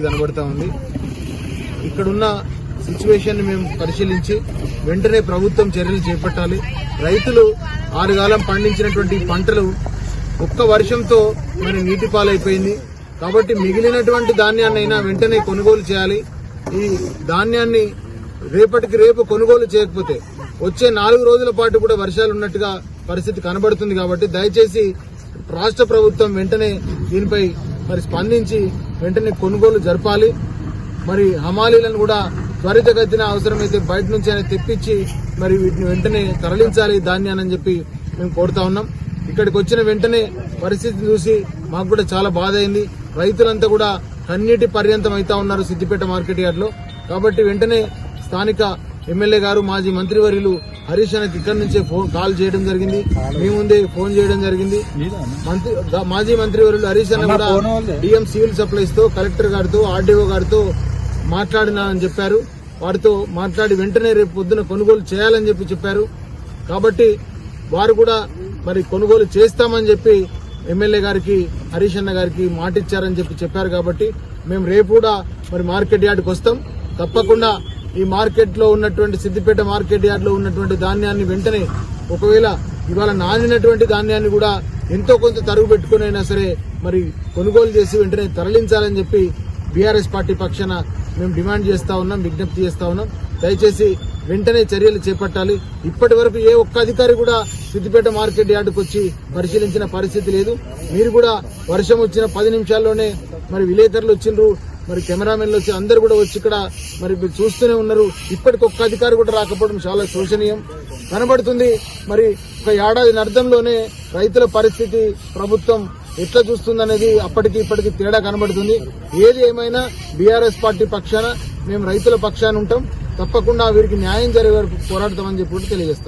కనబడతా ఉంది. ఇక్కడున్న సిచ్యువేషన్ మేము పరిశీలించి వెంటనే ప్రభుత్వం చర్యలు చేపట్టాలి. రైతులు ఆరుగాలం పండించినటువంటి పంటలు ఒక్క వర్షంతో మరి నీటి పాలైపోయింది కాబట్టి మిగిలినటువంటి ధాన్యాన్ని అయినా వెంటనే కొనుగోలు చేయాలి. ఈ ధాన్యాన్ని రేపటికి రేపు కొనుగోలు చేయకపోతే వచ్చే నాలుగు రోజుల పాటు కూడా వర్షాలు ఉన్నట్టుగా పరిస్థితి కనబడుతుంది కాబట్టి దయచేసి రాష్ట్ర ప్రభుత్వం వెంటనే దీనిపై మరి స్పందించి వెంటనే కొనుగోలు జరపాలి. మరి హమాలీలను కూడా త్వరితగతిన అవసరమైతే బయట నుంచి ఆయన తెప్పించి మరి వీటిని వెంటనే తరలించాలి ధాన్యాన్ని చెప్పి మేము కోరుతా ఉన్నాం. ఇక్కడికి వచ్చిన వెంటనే పరిస్థితి చూసి మాకు కూడా చాలా బాధ అయింది. రైతులంతా కూడా కన్నీటి పర్యంతం అవుతా ఉన్నారు సిద్దిపేట మార్కెట్ యార్డ్లో కాబట్టి వెంటనే స్థానిక ఎమ్మెల్యే గారు మాజీ మంత్రివర్యులు హరీష్ అన్నకి ఇక్కడి నుంచే ఫోన్ కాల్ చేయడం జరిగింది. మీ ముందే ఫోన్ చేయడం జరిగింది. మంత్రి మాజీ మంత్రివర్యులు హరీష్ అన్న కూడా డిఎం సివిల్ సప్లైస్తో కలెక్టర్ గారితో ఆర్డీఓ గారితో మాట్లాడినానని చెప్పారు. వారితో మాట్లాడి వెంటనే రేపు పొద్దున కొనుగోలు చేయాలని చెప్పి చెప్పారు. కాబట్టి వారు కూడా మరి కొనుగోలు చేస్తామని చెప్పి ఎమ్మెల్యే గారికి హరీష్ అన్న గారికి మాట ఇచ్చారని చెప్పి చెప్పారు కాబట్టి మేము రేపు కూడా మరి మార్కెట్ యార్డ్కి వస్తాం. తప్పకుండా ఈ మార్కెట్లో ఉన్నటువంటి సిద్దిపేట మార్కెట్ యార్డ్లో ఉన్నటువంటి ధాన్యాన్ని వెంటనే ఒకవేళ ఇవాళ నానినటువంటి ధాన్యాన్ని కూడా ఎంతో కొంత తరుగు పెట్టుకునైనా సరే మరి కొనుగోలు చేసి వెంటనే తరలించాలని చెప్పి బీఆర్ఎస్ పార్టీ పక్షాన మేము డిమాండ్ చేస్తా ఉన్నాం విజ్ఞప్తి చేస్తా ఉన్నాం. దయచేసి వెంటనే చర్యలు చేపట్టాలి. ఇప్పటి వరకు ఏ ఒక్క అధికారి కూడా సిద్దిపేట మార్కెట్ యార్డుకు వచ్చి పరిశీలించిన పరిస్థితి లేదు. మీరు కూడా వర్షం వచ్చిన పది నిమిషాల్లోనే మరి విలేకరులు వచ్చిండ్రు. మరి కెమెరామెన్లు వచ్చి అందరు కూడా వచ్చి ఇక్కడ మరి చూస్తూనే ఉన్నారు. ఇప్పటికి ఒక్క అధికారి కూడా రాకపోవడం చాలా శోచనీయం కనబడుతుంది. మరి ఒక ఏడాది అర్థంలోనే రైతుల పరిస్థితి ప్రభుత్వం ఎట్లా చూస్తుందనేది అప్పటికి ఇప్పటికి తేడా కనబడుతుంది. ఏది ఏమైనా బీఆర్ఎస్ పార్టీ పక్షాన మేము రైతుల పక్షాన ఉంటాం. తప్పకుండా వీరికి న్యాయం జరిగే వరకు పోరాడతామని చెప్పి తెలియజేస్తాం.